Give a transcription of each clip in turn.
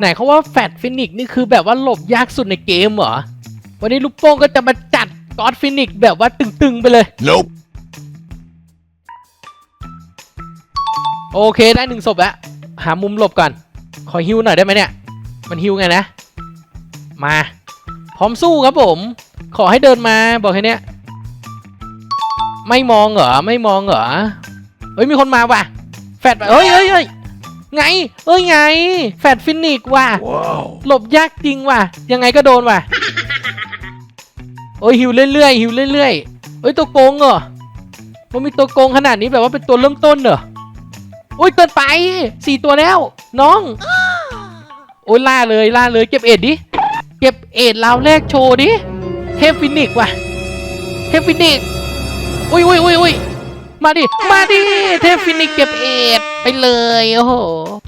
ไหนเขาว่าแฟดฟินิกนี่คือแบบว่าหลบยากสุดในเกมเหรอ วันนี้ลูกโป้งก็จะมาจัดกอดฟินิกแบบว่าตึงๆไปเลย Nope. โอเคได้หนึ่งศพแล้ว หามุมหลบก่อน ขอฮิวหน่อยได้ไหมเนี่ย มันฮิวไงนะ มา พร้อมสู้ครับผม ขอให้เดินมาบอกแค่เนี้ยไม่มองเหรอ ไม่มองเหรอ เฮ้ยมีคนมาว่ะ แฟดว่ะเฮ้ยเฮ้ยเฮ้ย ไง เอ้ยไง แฟดฟินิกว่ะ Wow. หลบยากจริงว่ะ ยังไงก็โดนว่ะ โอ้ยหิวเรื่อยๆหิวเรื่อยๆเอ้ยตัวโกงเหรอ มันมีตัวโกงขนาดนี้แบบว่าเป็นตัวเริ่มต้นเหรอ โอ้ยเกินไปสี่ตัวแล้ว น้อง โอ้ยล่าเลยล่าเลยเก็บเอ็ดดิ เก็บเอ็ดราวแรกโชว์ดิ เทพฟินิกส์ว่ะ เทพฟินิกส์อุ้ยอุ้ยอุ้ยอุ้ยมาดิ มาดิ เทพฟินิกส์เก็บเอ็ด ไปเลยโอ้โห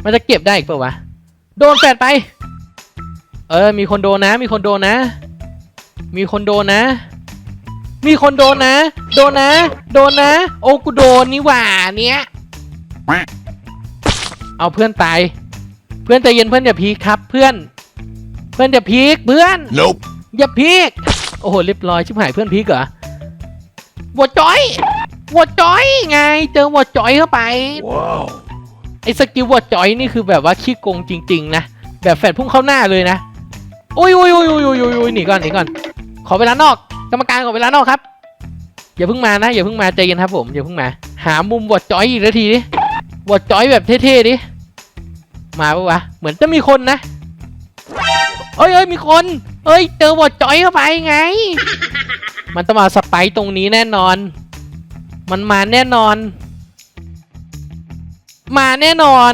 มันจะเก็บได้อีกเปล่าวะ โดนแฟดไป เออ มีคนโดนนะ มีคนโดนนะ มีคนโดนนะ มีคนโดนนะ โดนนะ โดนนะ โอ้กูโดนนี่หว่าเนี้ย เอาเพื่อนตาย เพื่อนใจเย็นเพื่อนอย่าพีคครับเพื่อน เพื่อนอย่าพีคเพื่อน Nope. อย่าพีกโอ้โหเรียบร้อยชิบหายเพื่อนพีกเหรอวอจอย วอจอย ไง เจอวอจอยเข้าไป Wow. ไอ้สกิลวอจอยนี่คือแบบว่าขี้โกงจริง ๆ นะ แบบแฟดพุ่งเข้าหน้าเลยนะอุ้ยอุ้ยอุ้ยอุ้ยอุ้ยอุ้ยหนีก่อนหนีก่อน ขอเวลานอกกรรมการขอเวลานอกครับ อย่าเพิ่งมานะ อย่าเพิ่งมาใจเย็นครับผมอย่าเพิ่งมา หามุมวอจอยอีกนาทีดิวอจอยแบบเท่ๆดิมาปะวะเหมือนจะมีคนนะเอ้ยเอ้ยมีคน เอ้ย เจอวอจอยเข้าไปไง มันต้องมาสไปตรงนี้แน่นอน มันมาแน่นอน มาแน่นอน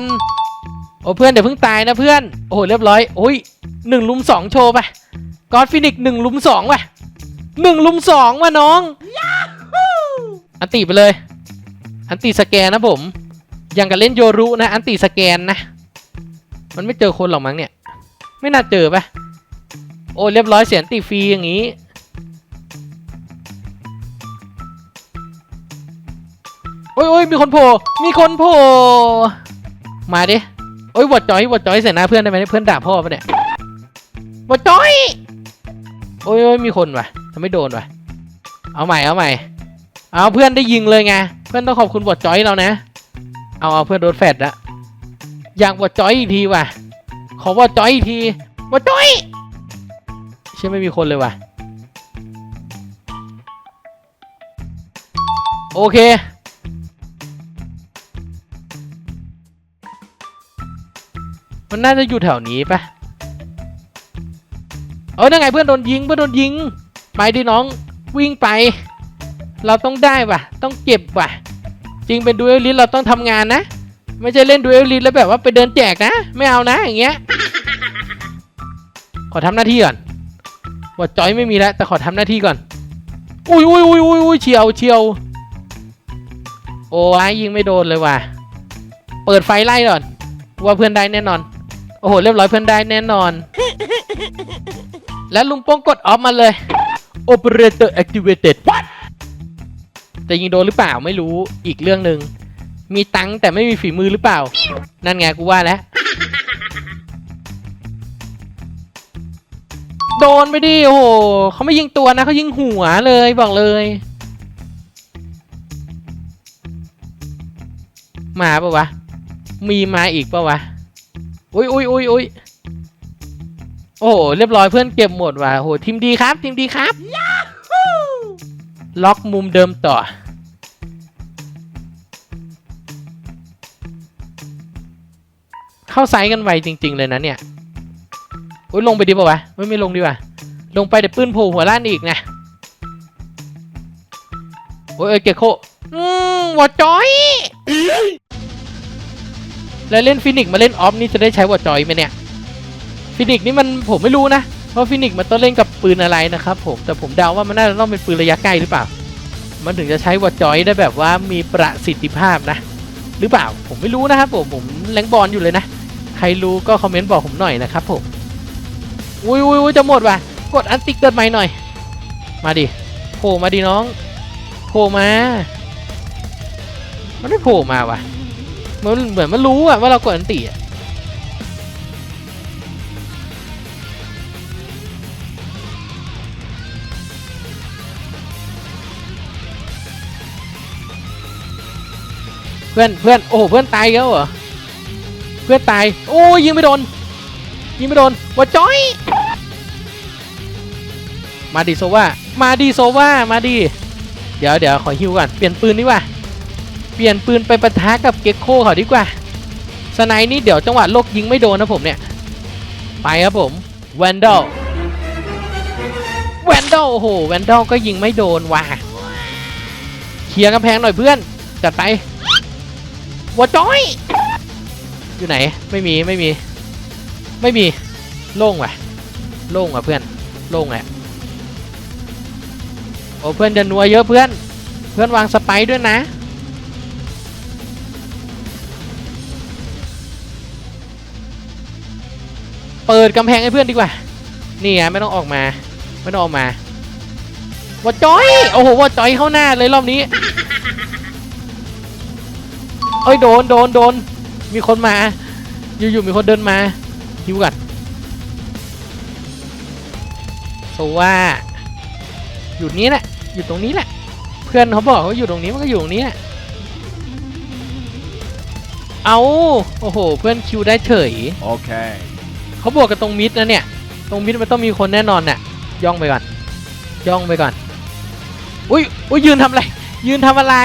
โอ้เพื่อนเดี๋ยวเพิ่งตายนะเพื่อน โอ้โหเรียบร้อยโอ้ยหนึ่งลุมสองโชว์ไปกอดฟินิกหนึ่งลุมสองไปหนึ่งลุมสองว่ะน้อง อันติไปเลย อันติสแกนนะผมยังกับเล่นโยรุนะ อันติสแกนนะ มันไม่เจอคนหรอกมั้งเนี่ย ไม่น่าเจอปะโอ้เรียบร้อยเสียอันติฟรีอย่างนี้ อ้ยโอ้ยมีคนโผล่มีคนโผล่มาดิโอ้ยวอดจอยวอดจอยใส่หน้าเพื่อนได้ไหมเพื่อนด่าพ่อปะเนี่ยวอดจอยโอ้ยโอ้ยมีคนว่ะทำไม่โดนว่ะ เอาใหม่เอาใหม่ เอาเพื่อนได้ยิงเลยไงเพื่อนต้องขอบคุณวอดจอยเรานะ เอาเอาเพื่อนโดนแฟดละอยากวอดจอยอีกทีว่ะ ขอวอดจอยอีกทีวอดจอยเชื่อไม่มีคนเลยว่ะโอเค มันน่าจะอยู่แถวนี้ปะเออนั่นไงเพื่อนโดนยิงเพื่อนโดนยิงไปดิน้องวิ่งไป เราต้องได้ว่ะ ต้องเก็บว่ะ จริงเป็นดูเอลลิสเราต้องทำงานนะ ไม่ใช่เล่นดูเอลลิสแล้วแบบว่าไปเดินแจกนะ ไม่เอานะอย่างเงี้ย ขอทำหน้าที่ก่อนวอดจอยไม่มีแล้วแต่ขอทำหน้าที่ก่อน อุ้ยอุ้ยอุ้ยอุ้ยอุ้ยเฉียวเฉียวโอ้ยยิงไม่โดนเลยว่ะ เปิดไฟไล่ก่อน ว่าเพื่อนได้แน่นอน โอ้โห เรียบร้อยเพื่อนได้แน่นอน แล้วลุงโป้งกดออฟมาเลย Operator activated จะยิงโดนหรือเปล่าไม่รู้อีกเรื่องหนึ่งมีตังค์แต่ไม่มีฝีมือหรือเปล่า นั่นไงกูว่าแล้ว โดนไปดิโอ้โหเขาไม่ยิงตัวนะเขายิงหัวเลยบอกเลย มาปะวะ มีมาอีกปะวะ อุ้ยอุ้ยอุ้ยอุ้ยโอ้โหเรียบร้อยเพื่อนเก็บหมดว่ะโอ้โหทีมดีครับทีมดีครับล็อกมุมเดิมต่อ เข้าไซส์กันไวจริง ๆ เลยนะเนี่ยอุ้ยลงไปดีปะวะไม่ไม่ลงดีว่าลงไปเดี๋ยวปืนโผล่หัวล้านอีกนะโอ้ยเอ้ยเกโคอืมวอจอย แล้วเล่นฟินิกมาเล่นออฟนี่จะได้ใช้วอจอยไหมเนี่ยฟินิกนี่มันผมไม่รู้นะเพราะฟินิกมันต้องเล่นกับปืนอะไรนะครับผมแต่ผมเดาว่ามันน่าจะต้องเป็นปืนระยะใกล้หรือเปล่า มันถึงจะใช้วอจอยได้แบบว่ามีประสิทธิภาพนะ หรือเปล่าผมไม่รู้นะครับผมผมแรงบอลอยู่เลยนะ ใครรู้ก็คอมเมนต์บอกผมหน่อยนะครับผมอุ้ยอุ้ยอุ้ยจะหมดว่ะกดอันติเกิดใหม่หน่อย มาดิโผล่มาดิน้องโผล่มา มันไม่โผล่มาว่ะ มันเหมือนมันรู้อะว่าเรากดอันติอะเพื่อนเพื่อนโอ้เพื่อนตายแล้วเหรอเพื่อนตาย โอ้ยิงไม่โดน ยิงไม่โดนว่าจ้อย มาดีโซว่ามาดีโซว่ามาดี เดี๋ยวเดี๋ยวขอฮิวก่อนเปลี่ยนปืนดีกว่า เปลี่ยนปืนไปปะทะกับเก็กโคเขาดีกว่า สไนนี่เดี๋ยวจังหวะโลกยิงไม่โดนนะผมเนี่ย ไปครับผมแวนดอลแวนดอลโอ้โหแวนดอลก็ยิงไม่โดนว่ะเคลียร์กำแพงหน่อยเพื่อน จัดไปวัวจ้อย อยู่ไหนไม่มีไม่มี ไม่มีโล่งว่ะโล่งว่ะเพื่อนโล่งแหละโอ้เพื่อนจะนัวเยอะเพื่อน เพื่อนวางสไปด้วยนะ เปิดกำแพงให้เพื่อนดีกว่า นี่ไงไม่ต้องออกมา ไม่ต้องออกมาวัวจ้อย โอ้โหวัวจ้อยเข้าหน้าเลยรอบนี้เอ้ยโดนโดนโดน มีคนมา อยู่ๆมีคนเดินมาฮิวกันโซว่าอยู่นี้แหละ อยู่ตรงนี้แหละ เพื่อนเขาบอกเขาอยู่ตรงนี้มันก็อยู่ตรงนี้แหละ เอาโอ้โห เพื่อนคิวได้เฉย Okay. เเขาบวกกันตรงมิดนะเนี่ย ตรงมิดมันต้องมีคนแน่นอนน่ะย่องไปก่อน ย่องไปก่อน อุ้ยอุ้ยยืนทำอะไร ยืนทำอะไร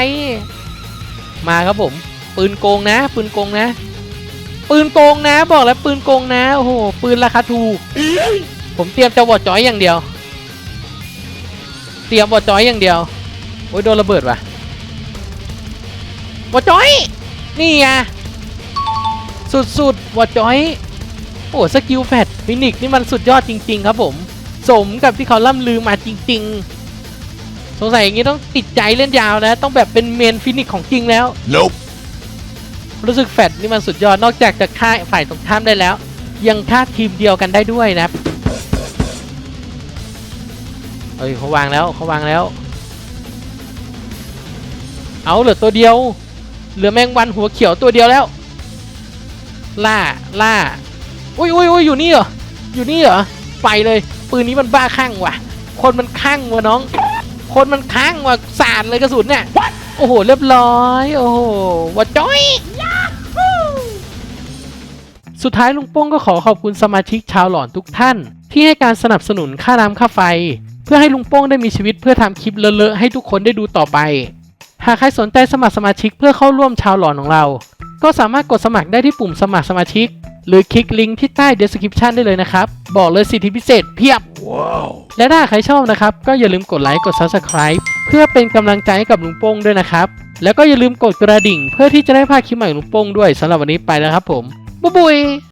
มาครับผม ปืนโกงนะ ปืนโกงนะ ปืนโกงนะ บอกแล้วปืนโกงนะ โอ้โห ปืนราคาถูก ผมเตรียมจะวอดจอยอย่างเดียว เตรียมวอดจอยอย่างเดียว โอ้ยโดนระเบิดว่ะวอดจอย นี่ไงสุดๆวอดจอย โอ้สกิลแฟดฟินิกซ์นี่มันสุดยอดจริง ๆ ครับผม สมกับที่เขาล่ำลือมาจริง ๆ สงสัยอย่างนี้ต้องติดใจเล่นยาวนะ ต้องแบบเป็นเมนฟินิกซ์ของจริงแล้ว Nope. รู้สึกแฟดนี่มันสุดยอดนอกจากจะฆ่าฝ่ายตรงข้ามได้แล้ว ยังฆ่าทีมเดียวกันได้ด้วยนะครับเอ้ยเขาวางแล้วเขาวางแล้ว เอาเหลือตัวเดียว เหลือแมงวันหัวเขียวตัวเดียวแล้ว ล่าล่า อุ้ยอุ้ยอุ้ยอยู่นี่เหรอ อยู่นี่เหรอ ไปเลย ปืนนี้มันบ้าคลั่งว่ะ คนมันคลั่งว่ะน้อง คนมันคลั่งว่ะสาดเลยกระสุนเนี่ย โอ้โห เรียบร้อย โอ้โหวัดจ้อยสุดท้ายลุงโป้งก็ขอขอบคุณสมาชิกชาวหลอนทุกท่าน ที่ให้การสนับสนุนค่าน้ำค่าไฟ เพื่อให้ลุงโป้งได้มีชีวิตเพื่อทำคลิปเลอะๆให้ทุกคนได้ดูต่อไป หากใครสนใจสมัครสมาชิกเพื่อเข้าร่วมชาวหลอนของเรา ก็สามารถกดสมัครได้ที่ปุ่มสมัครสมาชิก หรือคลิกลิงก์ที่ใต้ description ได้เลยนะครับ บอกเลยสิทธิพิเศษเพียบ Wow. และถ้าใครชอบนะครับ ก็อย่าลืมกดไลค์กด Subscribe เพื่อเป็นกำลังใจให้กับลุงโป้งด้วยนะครับ แล้วก็อย่าลืมกดกระดิ่ง เพื่อที่จะได้พลาดคลิปใหม่ของลุงโป้งด้วยสำหรับวันนี้ไปแล้วครับผมบ๊ายบาย